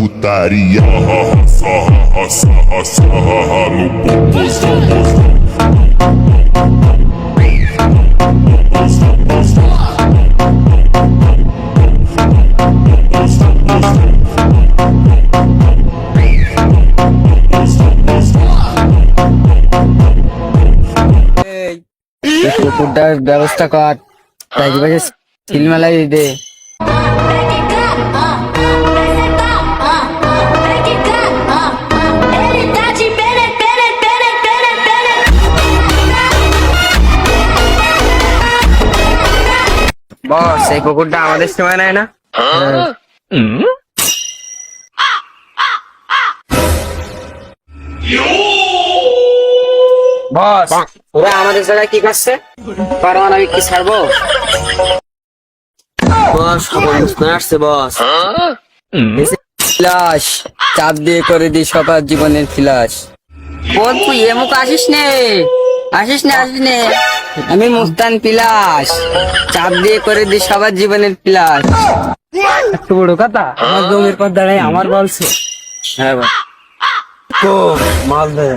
putaria. Sarra, sarra, sarra, sarra no popozão. এই কুকুরটার ব্যবস্থা কর তাই পাশে সিল মেলাই দে বস, এই কুকুরটা আমাদের সময় নেয় না। বস, ওরা আমাদের জায়গায় কি করছে? কি ছাড়বো? বস আসছে, বস। ফ্লাস চাপ দিয়ে করে দি সবার জীবনের ফ্লাস বোন তুই এমুক আসিস নে। আসিস না আসিস নে। আমি মুস্তান পিলাস। চাপ দিয়ে করে দি সবার জীবনের পিলাস। এত বড় কথা? আমার জমির পর দাঁড়ায় আমার বলছে হ্যাঁ ভাই তো মাল দে।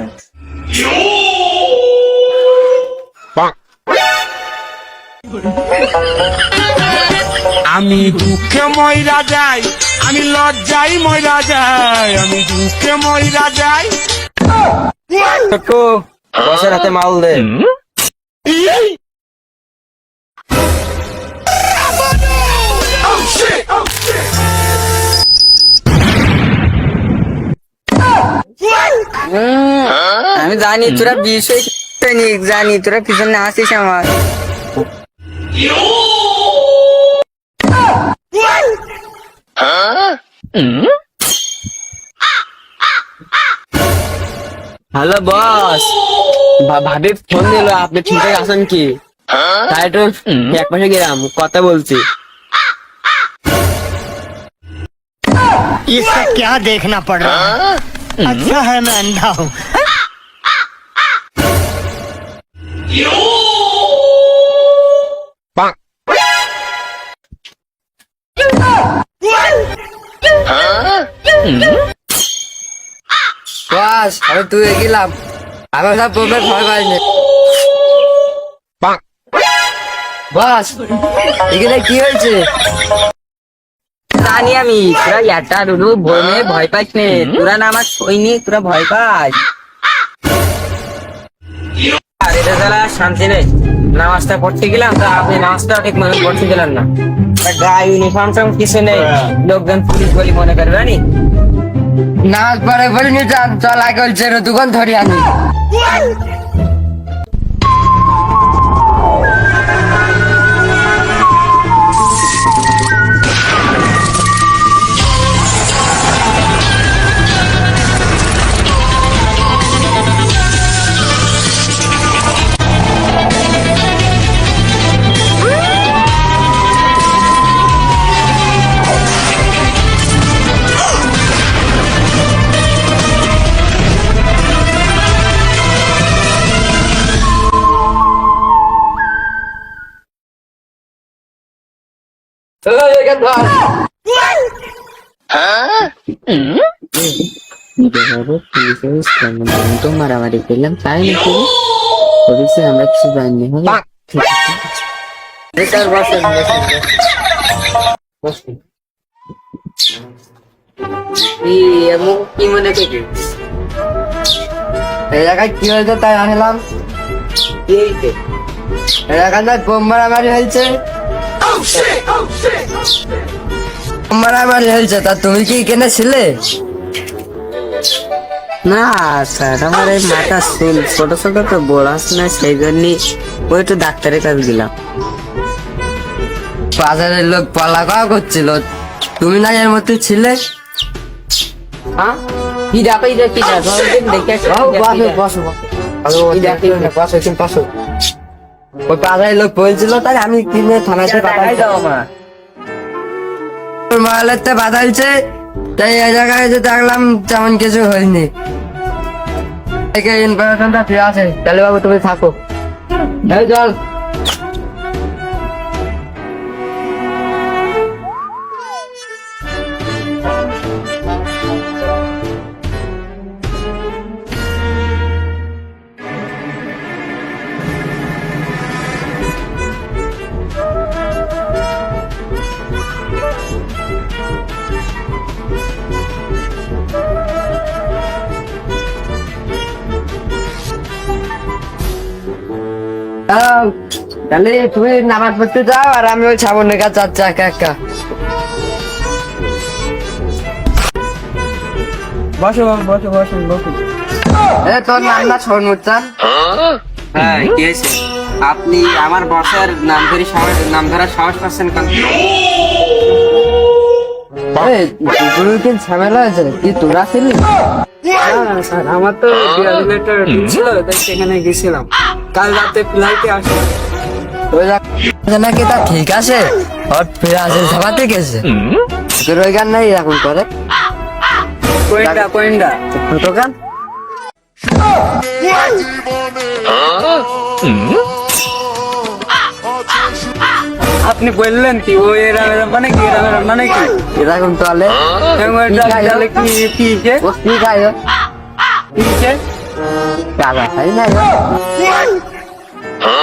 আমি দুঃখে ময়রা যাই আমি লজ্জাই ময়রা যাই আমি দুঃখে ময়রা যাই। বসের হাতে মাল দে। আমি জানি তোরা বিষয় জানি তোরা পিছনে আসিস আমার। হ্যালো বস ভাবি ফোন দিল আপনি ঠিক আছেন কি তাই একটু এক পাশে গেলাম কথা বলছি इसका क्या देखना पड़ रहा है अच्छा है मैं अंधा हूँ বস আমি তুই গেলাম আমি সব প্রবলেম ভয় পাইনি বস এখানে কি হয়েছে? জানি আমি তোরা একটা রুলু ভয় ভয় পাইস নে। তোরা না আমার সৈনিক তোরা ভয় পাস। আর তারা শান্তি নেই। নামাজটা পড়তে গেলাম তা আপনি নামাজটা ঠিক মনে পড়তে গেলেন না। গায়ে ইউনিফর্ম টম কিছু নেই। লোকজন পুলিশ বলি মনে করবে নি নামাজ পড়ে বলিনি চল আগে দোকান ধরি আমি। What? তো মারামারি করলাম তাই নাকি আমরা কিছু জানি কি মনে জায়গায় কি হয়েছে তাই আনলাম? এই জায়গায় বোম মারামারি হয়েছে। মারামারি হয়েছে তা তুমি কি এখানে ছিলে? না স্যার আমার এই মাথা চুল ছোট ছোট তো বড় আছে না সেই জন্যই ওই একটু ডাক্তারের কাছে গেলাম। বাজারের লোক পালা করছিল তুমি না এর মধ্যে ছিলে? হ্যাঁ? কি দেখো দেখি দেখে ওই পাড়ায় লোক বলছিল তাই আমি কিনে থানাতে পাঠাই দাও আমার মালেতে বাদাইছে তাই এই জায়গায় যে দেখলাম তেমন কিছু হয়নি। ইনফরমেশনটা ফিরে আছে তাহলে বাবু তুমি থাকো। এই তাহলে তুমি নামাজ পড়তে যাও আর আমি ওই কাছে যাচ্ছি একা একা। বসো বসো বসো বসো। এ তোর নাম না হ্যাঁ কি হয়েছে? আপনি আমার বসের নাম ধরে সাহস নাম ধরার সাহস পাচ্ছেন কেন? ঝামেলা হয়েছে কি তোরা ছিলি? স্যার আমার তো রিলেটেড ছিল তাই সেখানে গেছিলাম। কাল রাতে ফ্লাইটে আসলাম। নাকি তা ঠিক আছে ওর ফিরে আসে ছাপাতে গেছে তোর ওই গান নাই এখন করে? কোয়েন্ডা কোয়েন্ডা দোকান আপনি বললেন কি ও এরা এরা মানে কি? এরা এরা মানে কি এরকম তাহলে তাহলে কি কি ও কি খাই ও? কি গাঁজা খাই না ও?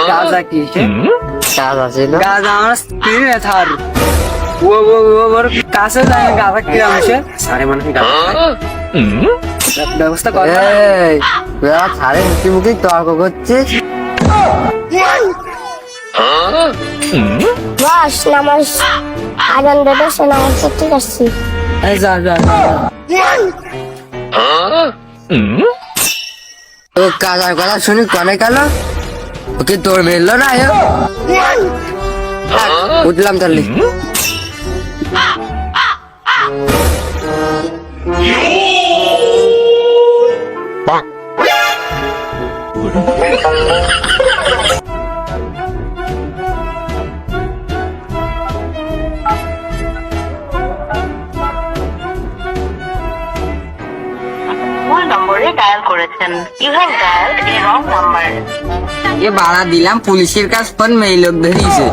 গাজা কি কে গাঁজা ছিল গাজা আমার স্ত্রী না থার ও ও ও ওর কাছে যায় না গাজা কি আছে সারে মানুষ গাজা ব্যবস্থা কর। এই ছাড়ে মুখি মুখি তর্ক করছিস বাস, নামাজ আজান দেবে নামাজ পড়তে যাচ্ছি যা যা। ও কাজার কথা শুনি, কনে গেল ওকে তোর মেললো না? উঠলাম তাহলে নম্বরে ডায়াল করেছেন। You have dialled a wrong number এ বাড়া দিলাম পুলিশের কাজ ফোন মেয়ে লোক ধরিয়েছে।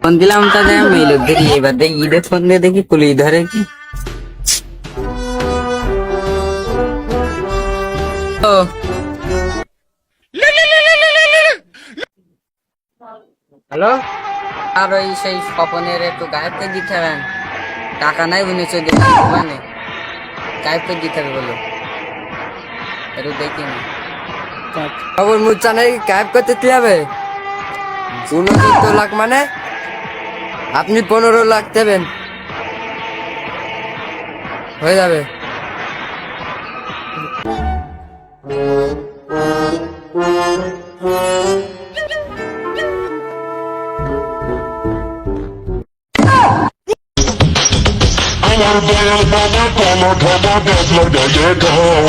ফোন দিলাম তাদের মেয়ে লোক ধরি এবার দেখি ঈদের ফোন দিয়ে দেখি পুলিশ ধরে কি। ও। হ্যালো? আর ওই সেই স্বপনের একটু গায়েব দিতে হবে। টাকা নাই উনি চোদ্দ মানে গায়েব করে দিতে হবে বলো। একটু দেখি না খবর মুচ্ছা নাই গায়েব করতে দিতে হবে? উনচোদ্দ লাখ মানে? আপনি পনেরো লাখ দেবেন। হয়ে যাবে। লাগাইয়ে খাও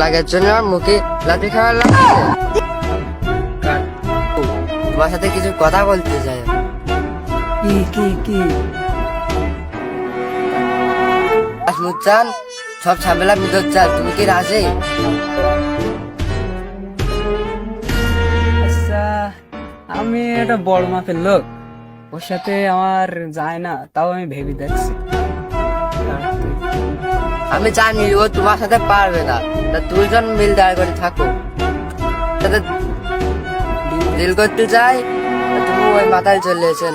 লাগাইয়ে খাও মুখে লাঠি খাওয়ার লাগছে। তোমার সাথে কিছু কথা বলতে চাই। কি কি কি? মুচ্চান সব ঝামেলা মিটর চাল তুমি কি রাজি? আচ্ছা আমি একটা বড় মাপের লোক। ওর সাথে আমার যায় না, তাও আমি ভেবে দেখছি। আমি জানি ও তোমার সাথে পারবে না। তা দুজন মিল দাঁড় করে থাকো। সাথে ডিল করতে চাই তুমি ওই মাথায় চলে এসে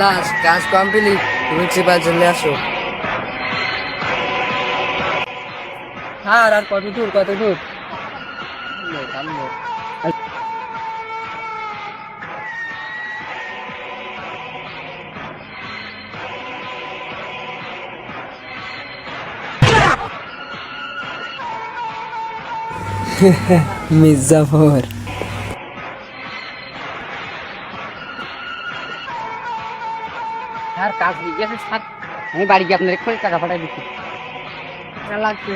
লাস্ট, কাজ কমপ্লিট, তুমি চিপার চলে আসো। হ্যাঁ আর কত দূর কত দূর? মির্জাফর। আর কাজ হয়ে গেছে আমি বাড়ি গিয়ে আপনার এক্ষুনি টাকা পাঠাই দিচ্ছি। লাগছে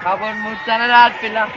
খবর মুচানের আর পেলাম